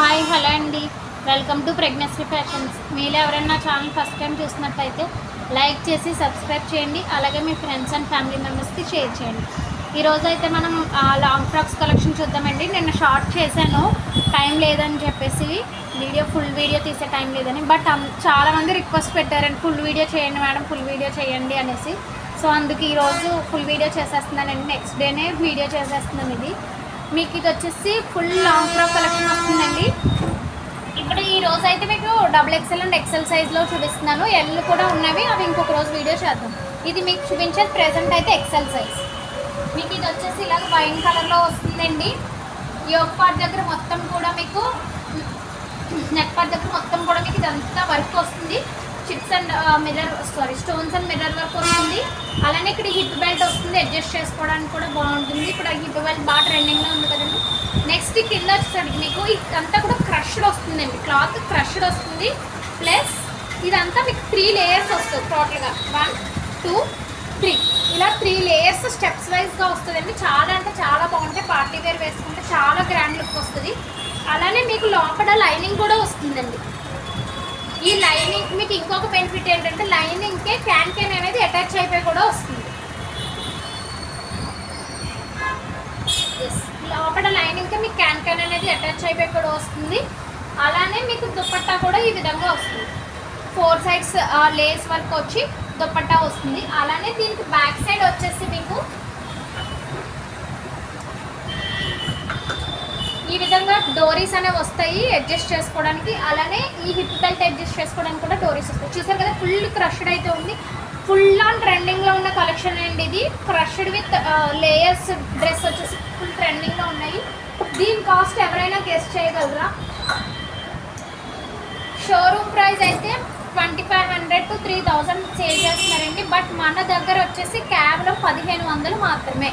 Hi hello అండి. Welcome to pregnancy fashions. మీరు ఎవరైనా ఛానల్ ఫస్ట్ టైం చూసినట్టయితే లైక్ చేసి సబ్స్క్రైబ్ చేయండి. అలాగే మీ ఫ్రెండ్స్ అండ్ ఫ్యామిలీ మెంబర్స్కి షేర్ చేయండి. ఈరోజు అయితే మనం లాంగ్ ఫ్రాక్స్ కలెక్షన్ చూద్దామండి. నిన్న షార్ట్ చేశాను. టైం లేదని చెప్పేసి వీడియో ఫుల్ వీడియో తీసే టైం లేదని. బట్ అం- చాలామంది రిక్వెస్ట్ పెట్టారండి ఫుల్ వీడియో చేయండి మేడం ఫుల్ వీడియో చేయండి అనేసి. సో అందుకు ఈరోజు ఫుల్ వీడియో చేసేస్తున్నానండి. నెక్స్ట్ డేనే వీడియో చేసేస్తున్నాను ఇది. మీకు ఇది వచ్చేసి ఫుల్ లాంగ్ ఫ్రాక్ కలెక్షన్ వస్తుందండి. ఇప్పుడు ఈ రోజు అయితే మీకు డబుల్ ఎక్సెల్ అండ్ ఎక్సెల్ సైజ్లో చూపిస్తున్నాను. ఎల్ కూడా ఉన్నవి అవి ఇంకొక రోజు వీడియో చేద్దాం. ఇది మీకు చూపించేది ప్రెసెంట్ అయితే ఎక్సెల్ సైజ్ మీకు ఇది వచ్చేసి ఇలా వైన్ కలర్లో వస్తుందండి. యోగ్ పార్ట్ దగ్గర మొత్తం కూడా మీకు నెక్ పార్ట్ దగ్గర మొత్తం కూడా మీకు ఇదంతా వర్క్ వస్తుంది. Chips and mirror sorry stones and mirror work వస్తుంది. అలానే ఇక్కడ హిప్ బెల్ట్ వస్తుంది అడ్జస్ట్ చేసుకోవడానికి కూడా బాగుంటుంది. ఇక్కడ హిప్ బెల్ట్ బాగా ట్రెండింగ్లో ఉంది కదండి. నెక్స్ట్ కింద వచ్చేసరికి మీకు ఇదంతా కూడా క్రష్డ్ వస్తుందండి. క్లాత్ క్రష్డ్ వస్తుంది. ప్లస్ ఇదంతా మీకు త్రీ లేయర్స్ వస్తుంది టోటల్గా వన్ టూ త్రీ ఇలా త్రీ లేయర్స్ స్టెప్స్ వైజ్గా వస్తుందండి. చాలా అంటే చాలా బాగుంటాయి. పార్టీ వేర్ వేసుకుంటే చాలా గ్రాండ్ లుక్ వస్తుంది. అలానే మీకు లోపల లైనింగ్ కూడా వస్తుందండి. ఈ లైనింగ్ మీకు ఇంకొక బెనిఫిట్ ఏంటంటే లైనింగ్కే క్యాన్ క్యాన్ అనేది అటాచ్ అయిపోయి కూడా వస్తుంది. లోపల లైనింగ్కి మీకు క్యాన్ క్యాన్ అనేది అటాచ్ అయిపోయి కూడా వస్తుంది. అలానే మీకు దుప్పట్టా కూడా ఈ విధంగా వస్తుంది. ఫోర్ సైడ్స్ లేస్ వర్క్ వచ్చి దుప్పట్టా వస్తుంది. అలానే దీనికి బ్యాక్ సైడ్ వచ్చేసి మీకు ఈ విధంగా డోరీస్ అనేవి వస్తాయి అడ్జస్ట్ చేసుకోవడానికి. అలానే ఈ హిప్ బెల్ట్ అడ్జస్ట్ చేసుకోవడానికి కూడా డోరీస్ వస్తాయి. చూసారు కదా ఫుల్ క్రష్డ్ అయితే ఉంది. ఫుల్ ఆన్ ట్రెండింగ్లో ఉన్న కలెక్షన్ అండి ఇది. క్రష్డ్ విత్ లేయర్స్ డ్రెస్ వచ్చేసి ఫుల్ ట్రెండింగ్లో ఉన్నాయి. దీని కాస్ట్ ఎవరైనా గెస్ట్ చేయగలరా? షోరూమ్ ప్రైస్ అయితే twenty five hundred to three thousand sale చేస్తున్నారండి. బట్ మన దగ్గర వచ్చేసి కేవలం పదిహేను వందలు మాత్రమే.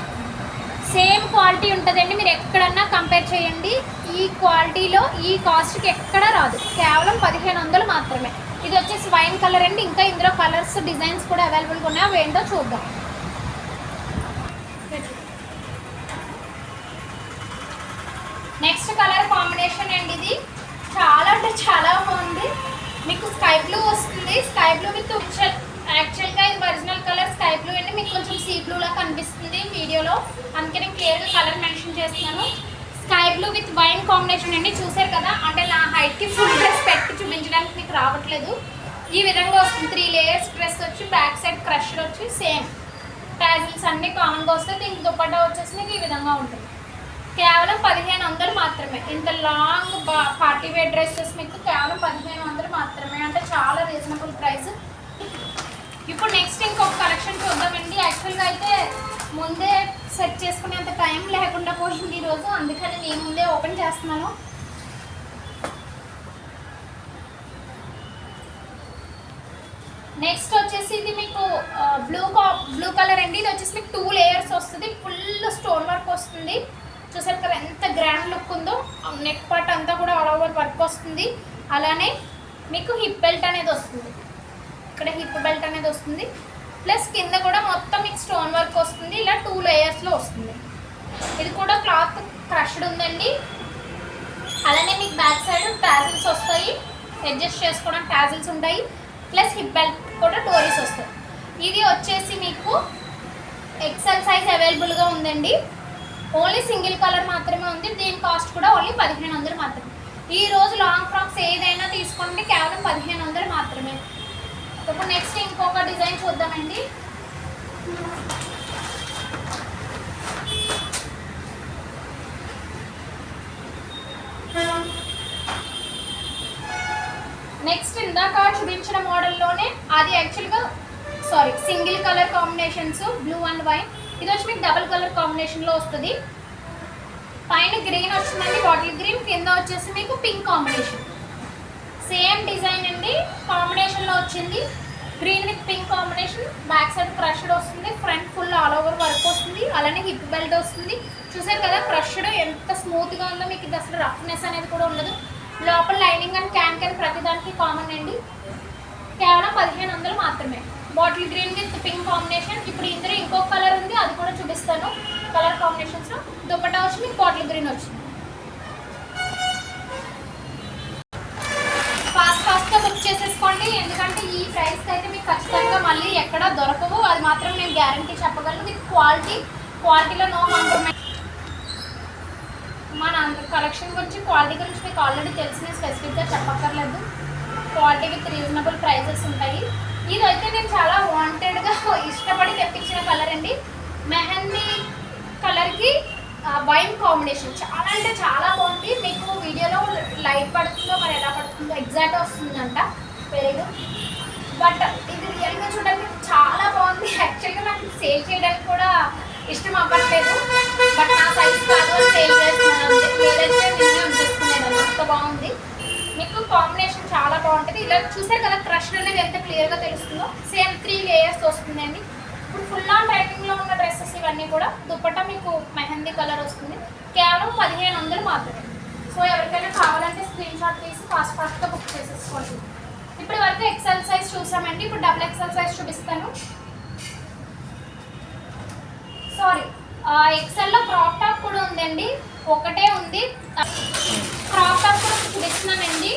సేమ్ క్వాలిటీ ఉంటుందండి మీరు ఎక్కడన్నా కంపేర్ చేయండి. ఈ క్వాలిటీలో ఈ కాస్ట్కి ఎక్కడ రాదు. కేవలం పదిహేను వందలు మాత్రమే. ఇది వచ్చేసి వైన్ కలర్ అండి. ఇంకా ఇందులో కలర్స్ డిజైన్స్ కూడా అవైలబుల్గా ఉన్నాయి? అవి ఏంటో చూద్దాం. నెక్స్ట్ కలర్ కాంబినేషన్ అండి ఇది. చాలా అంటే చాలా బాగుంది. మీకు స్కై బ్లూ వస్తుంది. స్కై బ్లూ విత్ యాక్చువల్గా ఇది ఒరిజినల్ కలర్ స్కై బ్లూ అండి మీకు కొంచెం సీ బ్లూలా కనిపిస్తుంది వీడియోలో. అందుకే నేను క్లియర్గా కలర్ మెన్షన్ చేస్తున్నాను. Sky blue with wine combination అండి చూసారు కదా? అంటే నా హైట్కి ఫుల్ డ్రెస్ పెట్టి చూపించడానికి మీకు రావట్లేదు. ఈ విధంగా వస్తుంది. త్రీ లేయర్స్ డ్రెస్ వచ్చి బ్యాక్ సైడ్ క్రషర్ వచ్చి సేమ్ ప్యాజిల్స్ అన్నీ కామన్గా వస్తాయి దీనికి దుపట్టా వచ్చేసి మీకు ఈ విధంగా ఉంటుంది. కేవలం పదిహేను వందలు మాత్రమే. ఇంత లాంగ్ పార్టీ వేర్ డ్రెస్సెస్ మీకు కేవలం పదిహేను వందలు మాత్రమే. అంటే చాలా రీజనబుల్ ప్రైస్ ఇప్పుడు నెక్స్ట్ ఇంకొక కలెక్షన్ చూద్దామండి. యాక్చువల్గా అయితే ముందే సెట్ చేసుకునేంత టైం లేకుండా పోయింది ఈరోజు అందుకని నేను ముందే ఓపెన్ చేస్తున్నాను. నెక్స్ట్ వచ్చేసి ఇది మీకు బ్లూ బ్లూ కలర్ అండి. ఇది వచ్చేసి మీకు టూ లేయర్స్ వస్తుంది. ఫుల్ స్టోన్ వర్క్ వస్తుంది. చూసారు కదా ఎంత గ్రాండ్ లుక్ ఉందో. నెక్ పార్ట్ అంతా కూడా ఆల్ ఓవర్ వర్క్ వస్తుంది. అలానే మీకు హిప్ బెల్ట్ అనేది వస్తుంది. ఇక్కడ హిప్ బెల్ట్ అనేది వస్తుంది. ప్లస్ కింద కూడా మొత్తం మీకు స్టోన్ వర్క్ వస్తుంది. ఇలా టూ లేయర్స్లో వస్తుంది. ఇది కూడా క్లాత్ క్రష్డ్ ఉందండి. అలానే మీకు బ్యాక్ సైడ్ టాజిల్స్ వస్తాయి. అడ్జస్ట్ చేసుకోవడానికి టాజిల్స్ ఉంటాయి. ప్లస్ హిప్ బెల్ట్ కూడా టోరీస్ వస్తాయి. ఇది వచ్చేసి మీకు ఎక్సెల్ సైజ్ అవైలబుల్గా ఉందండి. ఓన్లీ సింగిల్ కలర్ మాత్రమే ఉంది. దీని కాస్ట్ కూడా ఓన్లీ పదిహేను వందలు మాత్రమే. ఈ రోజు లాంగ్ ఫ్రాక్స్ ఏదైనా తీసుకోండి. కేవలం పదిహేను వందలు మాత్రమే. ఇప్పుడు నెక్స్ట్ ఇంకొక డిజైన్ చూద్దామండి. నెక్స్ట్ ఇందాక చూపించిన మోడల్లోనే అది యాక్చువల్గా sorry single colour combinations blue and white ఇది వచ్చి మీకు డబుల్ కలర్ కాంబినేషన్లో వస్తుంది. పైన గ్రీన్ వచ్చిందండి బాటిల్ గ్రీన్ కింద వచ్చేసి మీకు పింక్ కాంబినేషన్ సేమ్ డిజైన్ అండి. కాంబినేషన్లో వచ్చింది. Green with pink combination back side crushed వస్తుంది. Front full all over work వస్తుంది. అలానే హిప్ బెల్ట్ వస్తుంది. చూసారు కదా క్రష్డ్ ఎంత స్మూత్గా ఉందో మీకు ఇది అసలు రఫ్నెస్ అనేది కూడా ఉండదు. లోపల లైనింగ్ అండ్ క్యాన్ క్యాన్ ప్రతిదానికి కామన్ అండి. కేవలం పదిహేను వందలు మాత్రమే. Bottle green with pink combination ఇప్పుడు ఇందులో ఇంకొక కలర్ ఉంది. అది కూడా చూపిస్తాను. కలర్ కాంబినేషన్స్లో దుప్పట వచ్చి మీకు బాటిల్ గ్రీన్ వచ్చింది. చేసేసుకోండి. ఎందుకంటే ఈ ప్రైస్కి అయితే మీకు ఖచ్చితంగా మళ్ళీ ఎక్కడ దొరకవు. అది మాత్రం నేను గ్యారంటీ చెప్పగలను. విత్ క్వాలిటీ క్వాలిటీలో నో కాంప్రమైజ్ మన కలెక్షన్ గురించి క్వాలిటీ గురించి మీకు ఆల్రెడీ తెలిసిన స్పెసిఫిక్గా చెప్పక్కర్లేదు. క్వాలిటీ విత్ రీజనబుల్ ప్రైజెస్ ఉంటాయి. ఇది అయితే నేను చాలా వాంటెడ్గా ఇష్టపడి తెప్పించిన కలర్ అండి. మెహందీ కలర్కి వైన్ కాంబినేషన్. చాలా అంటే చాలా బాగుంది. మీకు వీడియోలో లైట్ పడుతుందో మరి ఎలా పడుతుందో ఎగ్జాక్ట్ వస్తుందంట. పెరుగు బట్ ఇది రియల్గా చూడడానికి చాలా బాగుంది. యాక్చువల్గా నాకు సేల్ చేయడానికి కూడా ఇష్టం అవ్వట్లేదు. బట్ నా సైజ్ కాదు సేల్ చేస్తున్నాను లేదంటే నేనే ఉంచేసుకునేదాన్ని అంత బాగుంది. మీకు కాంబినేషన్ చాలా బాగుంటుంది. ఇలా చూసారు కదా క్రష్ అనేది ఎంత క్లియర్గా తెలుస్తుందో. సేమ్ త్రీ లేయర్స్ వస్తుందండి. ఇప్పుడు ఫుల్ ఆన్ టైమింగ్లో ఉన్న డ్రెస్సెస్ ఇవన్నీ కూడా దుప్పట మీకు మెహందీ కలర్ వస్తుంది. కేవలం పదిహేను వందలు మాత్రమే. సో ఎవరికైనా కావాలంటే స్క్రీన్ షాట్ తీసి ఫాస్ట్ ఫాస్ట్గా బుక్ చేసేసుకోండి. ఇప్పుడు వరకు ఎక్సెల్ సైజ్ చూసామండి. ఇప్పుడు డబుల్ ఎక్సెల్ సైజ్ చూపిస్తాను. సారీ ఎక్సెల్లో క్రాప్ టాప్ కూడా ఉందండి. ఒకటే ఉంది. క్రాప్ టాప్ కూడా చూపిస్తున్నానండి.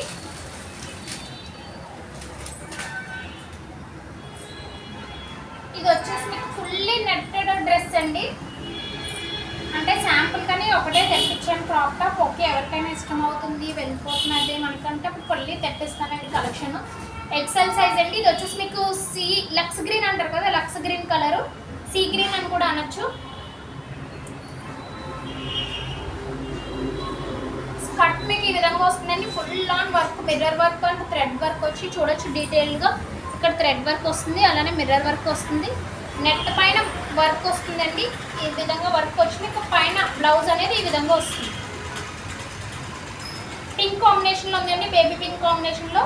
తెప్పించాను క్రాప్ టాప్ ఓకే ఎవరికైనా ఇష్టం అవుతుంది వెళ్ళిపోతున్నది మనకంటే. ఇప్పుడు ఫుల్లీ తెప్పిస్తానండి కలెక్షన్ ఎక్సెల్ సైజ్ అండి. ఇది వచ్చేసి మీకు సీ లక్స్ గ్రీన్ అంటారు కదా lux green colour sea green అని కూడా అనొచ్చు. కట్ మీకు ఈ విధంగా వస్తుందండి. Full on work mirror work and thread work వచ్చి చూడొచ్చు డీటెయిల్గా ఇక్కడ థ్రెడ్ వర్క్ వస్తుంది అలానే మిర్రర్ వర్క్ వస్తుంది. నెట్ పైన వర్క్ వస్తుందండి. ఈ విధంగా వర్క్ వచ్చి మీకు పైన బ్లౌజ్ అనేది ఈ విధంగా వస్తుంది. పింక్ కాంబినేషన్లో ఉందండి. బేబీ పింక్ కాంబినేషన్లో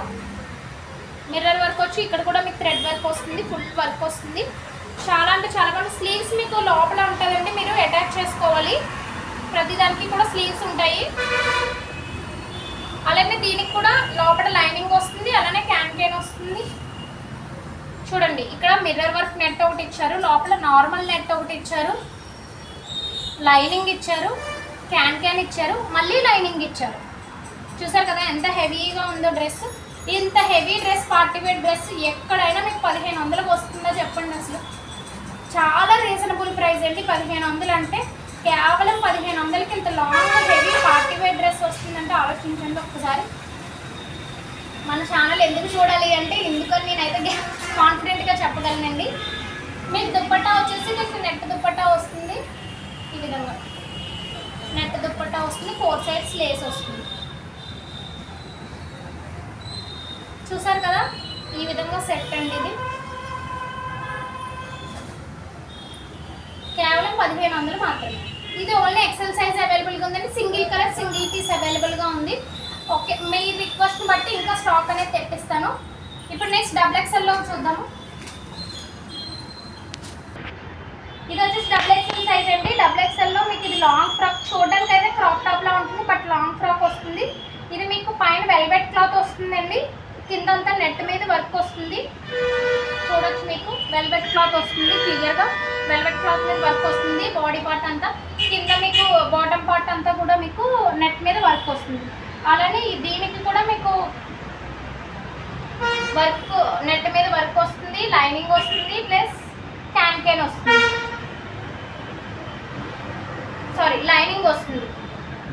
మిర్రర్ వర్క్ వచ్చి ఇక్కడ కూడా మీకు థ్రెడ్ వర్క్ వస్తుంది. ఫుల్ వర్క్ వస్తుంది. చాలా అంటే చాలా బాగుంది స్లీవ్స్ మీకు లోపల ఉంటుందండి. మీరు అటాచ్ చేసుకోవాలి. ప్రతిదానికి కూడా స్లీవ్స్ ఉంటాయి. అలానే దీనికి కూడా లోపల లైనింగ్ వస్తుంది. అలానే క్యాన్ క్యాన్ వస్తుంది. చూడండి ఇక్కడ మిర్రర్ వర్క్ నెట్ ఒకటి ఇచ్చారు లోపల నార్మల్ నెట్ ఒకటి ఇచ్చారు లైనింగ్ ఇచ్చారు క్యాన్ క్యాన్ ఇచ్చారు మళ్ళీ లైనింగ్ ఇచ్చారు. చూసారు కదా ఎంత హెవీగా ఉందో డ్రెస్ ఇంత heavy dress party wear dress ఎక్కడైనా మీకు పదిహేను వందలకు వస్తుందో చెప్పండి అసలు. చాలా రీజనబుల్ ప్రైస్ అండి పదిహేను వందలు అంటే. కేవలం పదిహేను వందలకి ఇంత long heavy party wear dress వస్తుందంటే ఆలోచించండి ఒక్కసారి. మన ఛానల్ ఎందుకు చూడాలి అంటే ఎందుకని నేనైతే కాన్ఫిడెంట్గా చెప్పగలనండి. మీకు దుప్పట్టా వచ్చేసి మీకు నెట్ దుప్పట్టా వస్తుంది. ఈ విధంగా. నెట్ దుప్పట్టా వస్తుంది ఫోర్ సైడ్స్ లేస్ వస్తుంది. చూసారు కదా? ఈ విధంగా సెట్ అండి ఇది. కేవలం పదిహేను వందలు మాత్రమే. ఇది ఓన్లీ ఎక్సెల్ సైజ్ అవైలబుల్గా ఉందండి. సింగిల్ కలర్ సింగిల్ పీస్ అవైలబుల్గా ఉంది. ఓకే మీ రిక్వెస్ట్ బట్టి ఇంకా స్టాక్ అనేది తెప్పిస్తాను. ఇప్పుడు నెక్స్ట్ డబుల్ ఎక్సెల్లో చూద్దాము. ఇది వచ్చేసి డబుల్ ఎక్సెల్ సైజ్ అండి. డబుల్ ఎక్సెల్లో మీకు ఇది లాంగ్ ఫ్రాక్ చూడడానికి అయితే క్రాప్ టాప్లా ఉంటుంది బట్ లాంగ్ ఫ్రాక్ వస్తుంది. ఇది మీకు పైన వెల్వెట్ క్లాత్ వస్తుందండి. కిందంతా నెట్ మీద వర్క్ వస్తుంది. చూడొచ్చు మీకు. వెల్వెట్ క్లాత్ వస్తుంది క్లియర్గా వెల్వెట్ క్లాత్ మీద వర్క్ వస్తుంది బాడీ పార్ట్ అంతా. కింద మీకు బాటమ్ పార్ట్ అంతా కూడా మీకు నెట్ మీద వర్క్ వస్తుంది. అలానే దీనికి కూడా మీకు వర్క్ నెట్ మీద వర్క్ వస్తుంది లైనింగ్ వస్తుంది ప్లస్ క్యాన్ క్యాన్ వస్తుంది. సారీ లైనింగ్ వస్తుంది.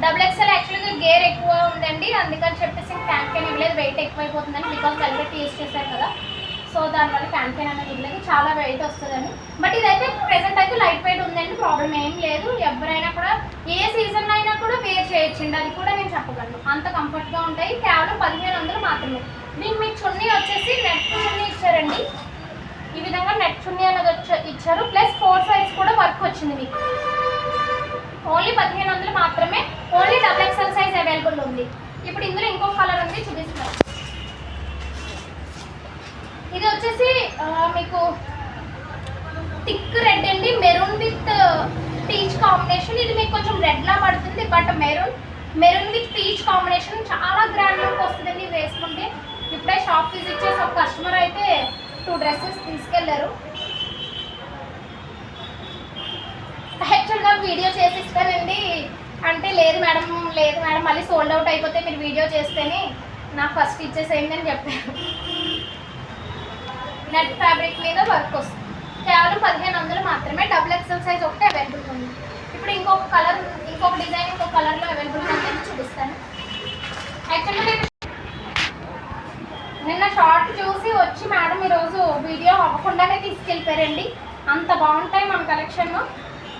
డబుల్ ఎక్స్ఎల్ యాక్చువల్గా గేర్ ఎక్కువ ఉందండి అందుకని చెప్పేసి క్యాన్ క్యాన్ ఇవ్వలేదు వెయిట్ ఎక్కువైపోతుందని బికాస్ వెల్వెట్ యూస్ చేశారు కదా. సో దానివల్ల క్యాన్ క్యాన్ అనేది ఇవ్వలేదు చాలా వెయిట్ వస్తుందని. బట్ ఇదైతే ప్రెసెంట్ అయితే లైట్ వెయిట్ ఉందండి ప్రాబ్లం ఏం లేదు. ఎవరైనా కూడా ఏ సీజన్ అయినా కూడా వేర్ చేయొచ్చండి అది కూడా నేను చెప్పగలను. అంత కంఫర్ట్గా ఉంటాయి. కేవలం పదిహేను వందలు మాత్రమే. మీకు మీకు చున్నీ వచ్చేసి నెట్ చున్నీ ఇచ్చారండి. ఈ విధంగా నెట్ చున్నీ అనేది ఇచ్చారు. ప్లస్ ఫోర్ సైజ్ కూడా వర్క్ వచ్చింది మీకు. ఓన్లీ పదిహేను వందలు మాత్రమే. Only double XL size available ఉంది. ఇప్పుడు ఇందులో ఇంకో కలర్ ఉంది చూపిస్తాను ఇది వచ్చేసి మీకు థిక్ రెడ్ అండి మెరూన్ విత్ పీచ్ కాంబినేషన్. ఇది మీకు కొంచెం రెడ్లా పడుతుంది but maroon maroon with peach combination చాలా గ్రాండ్ లుక్ వస్తుందండి వేసుకుంటే. ఇప్పుడే షాప్ విజిట్ చేసి ఒక కస్టమర్ అయితే టూ డ్రెస్సెస్ తీసుకెళ్ళారు. యాక్చువల్గా వీడియో చేసి ఇస్తానండి. అంటే లేదు మేడం లేదు మేడం మళ్ళీ సోల్డ్ అవుట్ అయిపోతే మీరు వీడియో చేస్తేనే నాకు ఫస్ట్ ఇచ్చేసేయండి అని చెప్పారు. నెట్ ఫ్యాబ్రిక్ మీద వర్క్ వస్తుంది. కేవలం పదిహేను వందలు మాత్రమే. డబుల్ ఎక్సెల్ సైజ్ ఒకటి అవైలబుల్ ఉంది. ఇప్పుడు ఇంకొక కలర్ ఇంకొక డిజైన్ ఇంకొక కలర్లో అవైలబుల్ ఉందని చూపిస్తాను. యాక్చువల్గా నిన్న షార్ట్ చూసి వచ్చి మేడం ఈరోజు వీడియో అవ్వకుండానే తీసుకెళ్ళిపోయారండి. అంత బాగుంటాయి మన కలెక్షన్.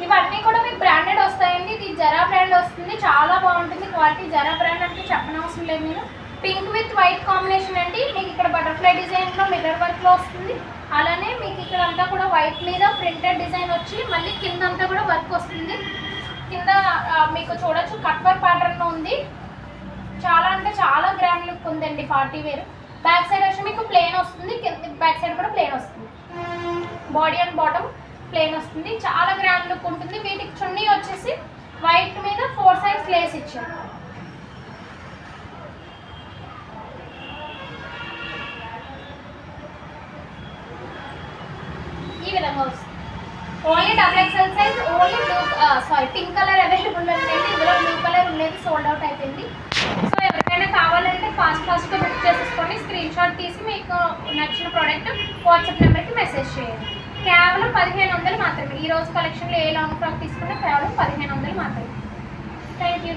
ఇవన్నీ కూడా మీకు బ్రాండెడ్ వస్తాయండి. ఇది జరా బ్రాండ్ వస్తుంది. చాలా బాగుంటుంది. క్వాలిటీ జరా బ్రాండ్ అంటే చెప్పనవసరం లేదు మీరు. పింక్ విత్ వైట్ కాంబినేషన్ అండి. మీకు ఇక్కడ బటర్ఫ్లై డిజైన్లో మిర్రర్ వర్క్లో వస్తుంది. అలానే మీకు ఇక్కడ అంతా కూడా వైట్ మీద ప్రింటెడ్ డిజైన్ వచ్చి మళ్ళీ కింద అంతా కూడా వర్క్ వస్తుంది. కింద మీకు చూడొచ్చు కట్ వర్క్ ప్యాటర్న్ ఉంది. చాలా అంటే చాలా గ్రాండ్ లుక్ ఉందండి పార్టీ వేర్. బ్యాక్ సైడ్ వచ్చి మీకు ప్లేన్ వస్తుంది. కింద బ్యాక్ సైడ్ కూడా ప్లేన్ వస్తుంది. బాడీ అండ్ బాటమ్ ప్లేన్ వస్తుంది. చాలా గ్రాండ్ లుక్ ఉంటుంది. వీటికి చున్నీ వచ్చేసి వైట్ మీద ఫోర్ సైడ్స్ లేస్ ఇచ్చారు. Only double XL size only blue sorry pink colour available ఉందండి ఇందులో బ్లూ కలర్ ఉండేది సోల్డ్ అవుట్ అయిపోయింది. సో ఎవరికైనా కావాలంటే ఫాస్ట్ ఫాస్ట్గా బుక్ చేసేసుకొని స్క్రీన్ షాట్ తీసి మీకు నచ్చిన ప్రోడక్ట్ వాట్సాప్ నెంబర్కి మెసేజ్ చేయండి. కేవలం పదిహేను వందలు మాత్రమే. ఈ రోజు కలెక్షన్లో ఏ లాంగ్ ఫ్రాక్ తీసుకుంటే కేవలం పదిహేను వందలు మాత్రమే. Thank you